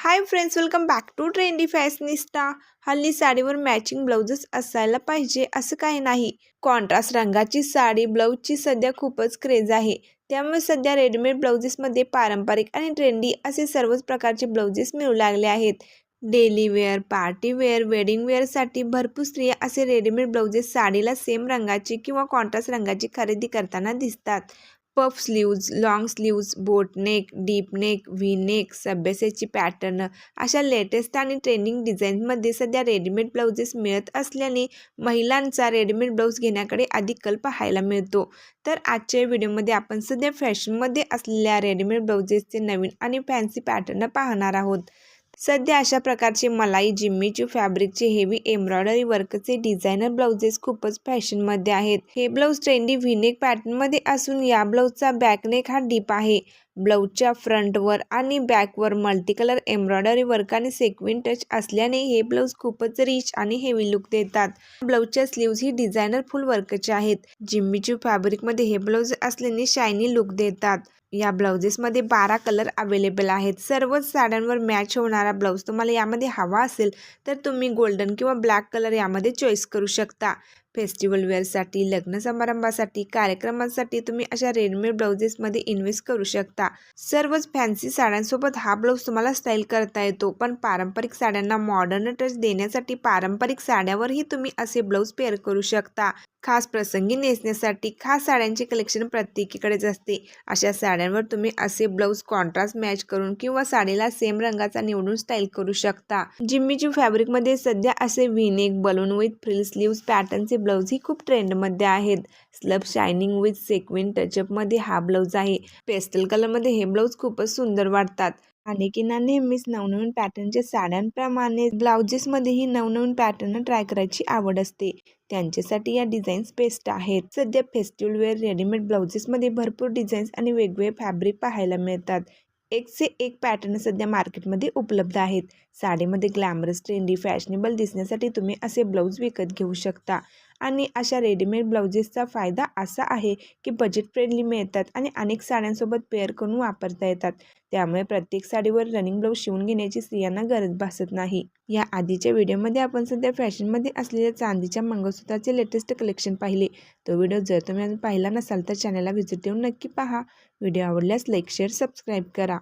Hi friends welcome back to trendy fashionista हल्ली साडीवर matching ब्लाउजच असायला पाहिजे असं काही नाही. कॉन्ट्रास्ट रंगाची साडी ब्लाऊजची सध्या खूपच क्रेज आहे. त्यामुळे सध्या रेडीमेड ब्लाउजेसमध्ये पारंपरिक आणि ट्रेंडी असे सर्वच प्रकारचे ब्लाउजेस मिळू लागले आहेत. Daily wear party wear wedding वेअरसाठी भरपूर स्त्रिया असे रेडीमेड ब्लाउजेस साडीला सेम रंगाची किंवा कॉन्ट्रास्ट रंगाची खरेदी करताना दिसतात. Puff sleeves long sleeves boat neck deep neck V neck सभ्यसेची pattern अशा लेटेस्ट आणि ट्रेंडिंग डिझाईन्समध्ये सध्या रेडीमेड ब्लाउजेस मिळत असल्याने महिलांचा रेडीमेड ब्लाऊज घेण्याकडे अधिक कल पाहायला मिळतो. तर आजच्या व्हिडिओमध्ये आपण सध्या फॅशनमध्ये असलेल्या रेडीमेड ब्लाउजेसचे नवीन आणि फॅन्सी पॅटर्न पाहणार आहोत. सध्या अशा प्रकारचे मलाई जिम्मीची फॅब्रिकचे हेवी एम्ब्रॉयडरी वर्कचे डिझायनर ब्लाउजेस खूपच फॅशनमध्ये आहेत. हे ब्लाऊज ट्रेंडी व्हिनेक पॅटर्नमध्ये असून या ब्लाऊजचा बॅकनेक हा डीप आहे. ब्लाऊजच्या फ्रंटवर आणि बॅकवर मल्टी कलर एम्ब्रॉयडरी वर्क आणि सेक्विन टच असल्याने हे ब्लाऊज खूपच रिच आणि हेवी लुक देतात. ब्लाउजच्या स्लीव्ज ही डिझायनर फुल वर्कचे आहेत. जिम्मीची फॅब्रिकमध्ये हे ब्लाउज असल्याने शायनी लुक देतात. या ब्लाउजेसमध्ये बारा कलर अवेलेबल आहेत. सर्वच साड्यांवर मॅच होणारा ब्लाऊज तुम्हाला यामध्ये हवा असेल तर तुम्ही गोल्डन किंवा ब्लॅक कलर यामध्ये चॉईस करू शकता. फेस्टिवल वेअरसाठी लग्न समारंभासाठी कार्यक्रमांसाठी तुम्ही अशा रेडीमेड ब्लाउजेसमध्ये इन्व्हेस्ट करू शकता. सर्वच फॅन्सी साड्यांसोबत हा ब्लाऊज तुम्हाला स्टाईल करता येतो पण पारंपरिक साड्यांना मॉडर्न टच देण्यासाठी पारंपरिक साड्यावरही तुम्ही असे ब्लाऊज पेअर करू शकता. खास प्रसंगी नेसण्यासाठी खास साड्यांचे कलेक्शन प्रत्येकीकडेच असते. अशा साड्यांवर तुम्ही असे ब्लाऊज कॉन्ट्रास्ट मॅच करून किंवा साडीला सेम रंगाचा निवडून स्टाईल करू शकता. जिम्मीची फॅब्रिकमध्ये सध्या असे V neck balloon with frill sleeves पॅटर्नचे ब्लाऊजही खूप ट्रेंडमध्ये आहेत. स्लब शायनिंग विथ सेक्विन टचअपमध्ये हा ब्लाऊज आहे. पेस्टल कलरमध्ये हे ब्लाऊज खूपच सुंदर वाटतात. अनेकींना नेहमीच नवनवीन पॅटर्नच्या साड्यांप्रमाणे ब्लाउजेसमध्येही नवनवीन पॅटर्न ट्राय करायची आवड असते. त्यांच्यासाठी या डिझाईन्स बेस्ट आहेत. सध्या फेस्टिवल वेअर रेडीमेड ब्लाउजेसमध्ये भरपूर डिझाईन्स आणि वेगवेगळे फॅब्रिक पाहायला मिळतात. एक से एक पॅटर्न सध्या मार्केटमध्ये उपलब्ध आहेत. साडीमध्ये ग्लॅमरस ट्रेंडी फॅशनेबल दिसण्यासाठी तुम्ही असे ब्लाऊज विकत घेऊ शकता. आणि अशा रेडीमेड ब्लाउजेसचा फायदा असा आहे की बजेट फ्रेंडली मिळतात आणि अनेक साड्यांसोबत पेअर करून वापरता येतात. त्यामुळे प्रत्येक साडीवर रनिंग ब्लाऊज शिवून घेण्याची स्त्रियांना गरज भासत नाही. या आधीच्या व्हिडिओमध्ये आपण सध्या फॅशनमध्ये असलेल्या चांदीच्या मंगळसूत्राचे लेटेस्ट कलेक्शन पाहिले. तो व्हिडिओ जर तुम्ही अजून पाहिला नसाल तर चॅनलला व्हिजिट देऊन नक्की पहा. व्हिडिओ आवडल्यास लाईक शेअर सबस्क्राईब करा.